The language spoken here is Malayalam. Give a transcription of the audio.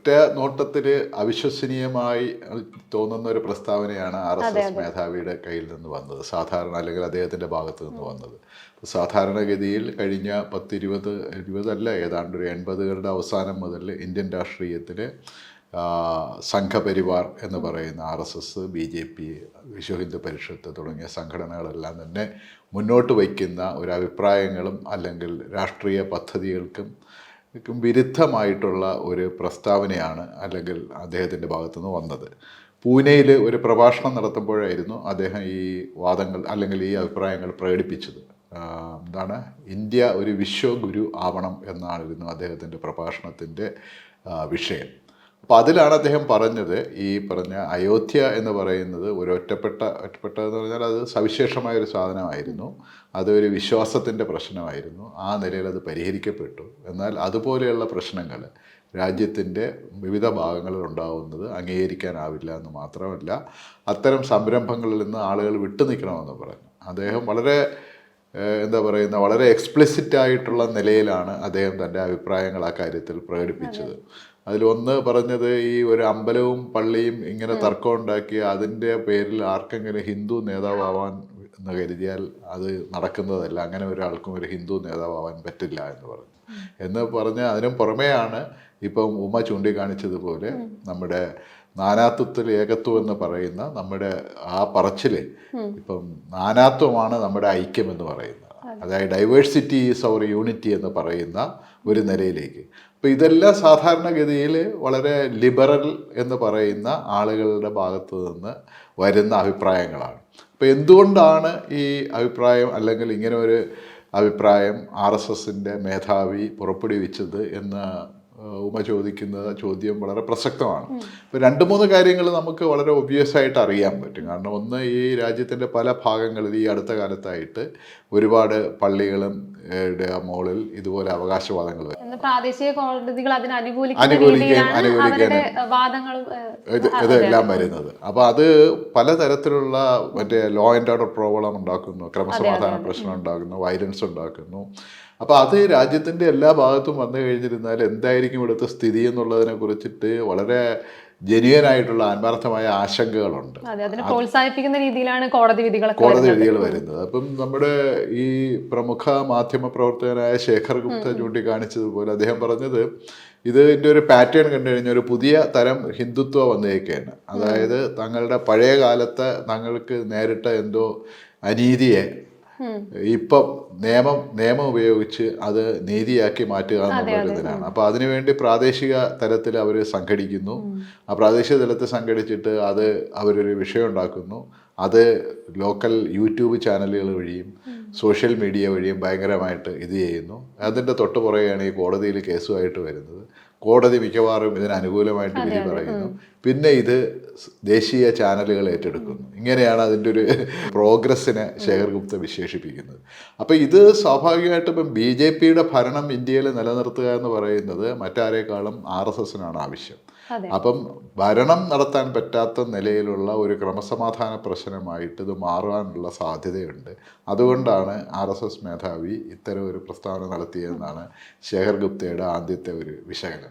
ഒറ്റ നോട്ടത്തിൽ അവിശ്വസനീയമായി തോന്നുന്ന ഒരു പ്രസ്താവനയാണ് ആർ എസ് എസ് മേധാവിയുടെ കയ്യിൽ നിന്ന് വന്നത്. സാധാരണ അല്ലെങ്കിൽ അദ്ദേഹത്തിന്റെ ഭാഗത്ത് നിന്ന് വന്നത്. സാധാരണഗതിയിൽ കഴിഞ്ഞ പത്തിരുപത് ഇരുപതല്ല ഏതാണ്ട് ഒരു എൺപതുകളുടെ അവസാനം മുതൽ ഇന്ത്യൻ രാഷ്ട്രീയത്തിൽ സംഘപരിവാർ എന്ന് പറയുന്ന R S S B J P Vishwa Hindu Parishad തുടങ്ങിയ സംഘടനകളെല്ലാം തന്നെ മുന്നോട്ട് വയ്ക്കുന്ന ഒരു അഭിപ്രായങ്ങളും അല്ലെങ്കിൽ രാഷ്ട്രീയ പദ്ധതികൾക്കും ക്കും വിരുദ്ധമായിട്ടുള്ള ഒരു പ്രസ്താവനയാണ് അല്ലെങ്കിൽ അദ്ദേഹത്തിന്റെ ഭാഗത്തുനിന്ന് വന്നത്. പൂനെയിൽ ഒരു പ്രഭാഷണം നടത്തുമ്പോഴായിരുന്നു അദ്ദേഹം ഈ വാദങ്ങൾ അല്ലെങ്കിൽ ഈ അഭിപ്രായങ്ങൾ പ്രകടിപ്പിച്ചത്. എന്താണ്? ഇന്ത്യ ഒരു വിശ്വഗുരു ആവണം എന്നായിരുന്നു അദ്ദേഹത്തിന്റെ പ്രഭാഷണത്തിന്റെ വിഷയം. അപ്പോൾ അതിലാണ് അദ്ദേഹം പറഞ്ഞത് ഈ പറഞ്ഞ അയോധ്യ എന്ന് പറയുന്നത് ഒരു ഒറ്റപ്പെട്ട ഒറ്റപ്പെട്ട എന്ന് പറഞ്ഞാൽ അത് സവിശേഷമായ ഒരു സാധനമായിരുന്നു. അതൊരു വിശ്വാസത്തിന്റെ പ്രശ്നമായിരുന്നു. ആ നിലയിൽ അത് പരിഹരിക്കപ്പെട്ടു. എന്നാൽ അതുപോലെയുള്ള പ്രശ്നങ്ങൾ രാജ്യത്തിന്റെ വിവിധ ഭാഗങ്ങളിൽ ഉണ്ടാവുന്നത് അംഗീകരിക്കാനാവില്ല എന്ന് മാത്രമല്ല അത്തരം സംരംഭങ്ങളിൽ നിന്ന് ആളുകൾ വിട്ടു നിൽക്കണമെന്ന് പറഞ്ഞു. അദ്ദേഹം വളരെ എന്താ പറയുന്ന വളരെ എക്സ്പ്ലിസിറ്റ് ആയിട്ടുള്ള നിലയിലാണ് അദ്ദേഹം തന്റെ അഭിപ്രായങ്ങൾ ആ കാര്യത്തിൽ പ്രകടിപ്പിച്ചത്. അതിലൊന്ന് പറഞ്ഞത് ഈ ഒരു അമ്പലവും പള്ളിയും ഇങ്ങനെ തർക്കം ഉണ്ടാക്കി അതിന്റെ പേരിൽ ആർക്കെങ്കിലും ഹിന്ദു നേതാവാൻ എന്ന് കരുതിയാൽ അത് നടക്കുന്നതല്ല. അങ്ങനെ ഒരാൾക്കും ഒരു ഹിന്ദു നേതാവാൻ പറ്റില്ല എന്ന് പറഞ്ഞു. എന്ന് പറഞ്ഞ് അതിനും പുറമെയാണ് ഇപ്പം ഉമ്മ ചൂണ്ടിക്കാണിച്ചതുപോലെ നമ്മുടെ നാനാത്വത്തിൽ ഏകത്വം എന്ന് പറയുന്ന നമ്മുടെ ആ പറച്ചിൽ ഇപ്പം നാനാത്വമാണ് നമ്മുടെ ഐക്യം എന്ന് പറയുന്നത്. അതായത് ഡൈവേഴ്സിറ്റി ഈസ് അവർ യൂണിറ്റി എന്ന് പറയുന്ന ഒരു നിലയിലേക്ക്. അപ്പോൾ ഇതെല്ലാം സാധാരണഗതിയിൽ വളരെ ലിബറൽ എന്ന് പറയുന്ന ആളുകളുടെ ഭാഗത്തു നിന്ന് വരുന്ന അഭിപ്രായങ്ങളാണ്. അപ്പോൾ എന്തുകൊണ്ടാണ് ഈ അഭിപ്രായം അല്ലെങ്കിൽ ഇങ്ങനെ ഒരു അഭിപ്രായം ആർ എസ് എസിന്റെ മേധാവി പുറപ്പെടുവിച്ചത് എന്ന് ഉമ ചോദിക്കുന്ന ചോദ്യം വളരെ പ്രസക്തമാണ്. ഇപ്പോൾ രണ്ട് മൂന്ന് കാര്യങ്ങൾ നമുക്ക് വളരെ ഒബ്വിയസ് ആയിട്ട് അറിയാൻ പറ്റും. കാരണം ഒന്ന് ഈ രാജ്യത്തിന്റെ പല ഭാഗങ്ങളിൽ ഈ അടുത്ത കാലത്തായിട്ട് ഒരുപാട് പള്ളികളും മോളിൽ മുകളിൽ ഇതുപോലെ അവകാശവാദങ്ങൾ പ്രാദേശിക കോടതികൾ അനുകൂലിക്കുകയും അനുകൂലിക്കാനും ഇതെല്ലാം വരുന്നത്. അപ്പോൾ അത് പലതരത്തിലുള്ള മറ്റേ ലോ ആൻഡ് ഓർഡർ പ്രോബ്ലം ഉണ്ടാക്കുന്നു ക്രമസമാധാന പ്രശ്നം ഉണ്ടാക്കുന്നു വയലൻസ് ഉണ്ടാക്കുന്നു. അപ്പോൾ അത് രാജ്യത്തിന്റെ എല്ലാ ഭാഗത്തും വന്നു കഴിഞ്ഞിരുന്നാൽ എന്തായിരിക്കും ഇവിടുത്തെ സ്ഥിതി എന്നുള്ളതിനെ കുറിച്ചിട്ട് വളരെ ആയിട്ടുള്ള ആത്മാർത്ഥമായ ആശങ്കകളുണ്ട്. പ്രോത്സാഹിപ്പിക്കുന്ന രീതിയിലാണ് കോടതി വിധികൾ കോടതി വരുന്നത്. വിധികൾ വരുന്നത്. അപ്പം നമ്മുടെ ഈ പ്രമുഖ മാധ്യമ പ്രവർത്തകനായ ശേഖർ ഗുപ്ത ചൂണ്ടിക്കാണിച്ചതുപോലെ അദ്ദേഹം പറഞ്ഞത് ഇതിന്റെ ഒരു പാറ്റേൺ കണ്ടു കഴിഞ്ഞാൽ ഒരു പുതിയ തരം ഹിന്ദുത്വം വന്നേക്കാണ്. അതായത് തങ്ങളുടെ പഴയ കാലത്തെ തങ്ങൾക്ക് നേരിട്ട എന്തോ അനീതിയെ ഇപ്പം നിയമം നിയമം ഉപയോഗിച്ച് അത് നീതിയാക്കി മാറ്റുക എന്നുള്ളൊരു ഇതിനാണ് അപ്പോൾ അതിനുവേണ്ടി പ്രാദേശിക തലത്തിൽ അവർ സംഘടിക്കുന്നു. ആ പ്രാദേശിക തലത്തിൽ സംഘടിച്ചിട്ട് അത് അവരൊരു വിഷയം ഉണ്ടാക്കുന്നു അത് ലോക്കൽ യൂട്യൂബ് ചാനലുകൾ വഴിയും സോഷ്യൽ മീഡിയ വഴിയും ഭയങ്കരമായിട്ട് ഇത് ചെയ്യുന്നു. അതിന്റെ തൊട്ട് പുറകെയാണ് ഈ കോടതിയിൽ കേസുമായിട്ട് വരുന്നത്. കോടതി മിക്കവാറും ഇതിന് അനുകൂലമായിട്ട് വിധി പറയുന്നു. പിന്നെ ഇത് ദേശീയ ചാനലുകൾ ഏറ്റെടുക്കുന്നു. ഇങ്ങനെയാണ് അതിന്റെ ഒരു പ്രോഗ്രസ്സിനെ ശേഖർ ഗുപ്ത വിശേഷിപ്പിക്കുന്നത്. അപ്പോൾ ഇത് സ്വാഭാവികമായിട്ടും ഇപ്പം ബി ജെ പിയുടെ ഭരണം ഇന്ത്യയിൽ നിലനിർത്തുക എന്ന് പറയുന്നത് മറ്റാരേക്കാളും ആർ എസ് എസിനാണ് ആവശ്യം. അപ്പം ഭരണം നടത്താൻ പറ്റാത്ത നിലയിലുള്ള ഒരു ക്രമസമാധാന പ്രശ്നമായിട്ട് ഇത് മാറാനുള്ള സാധ്യതയുണ്ട്. അതുകൊണ്ടാണ് ആർ എസ് എസ് മേധാവി ഇത്തരം ഒരു പ്രസ്താവന നടത്തിയതെന്നാണ് ശേഖർ ഗുപ്തയുടെ ആദ്യത്തെ ഒരു വിശകലനം.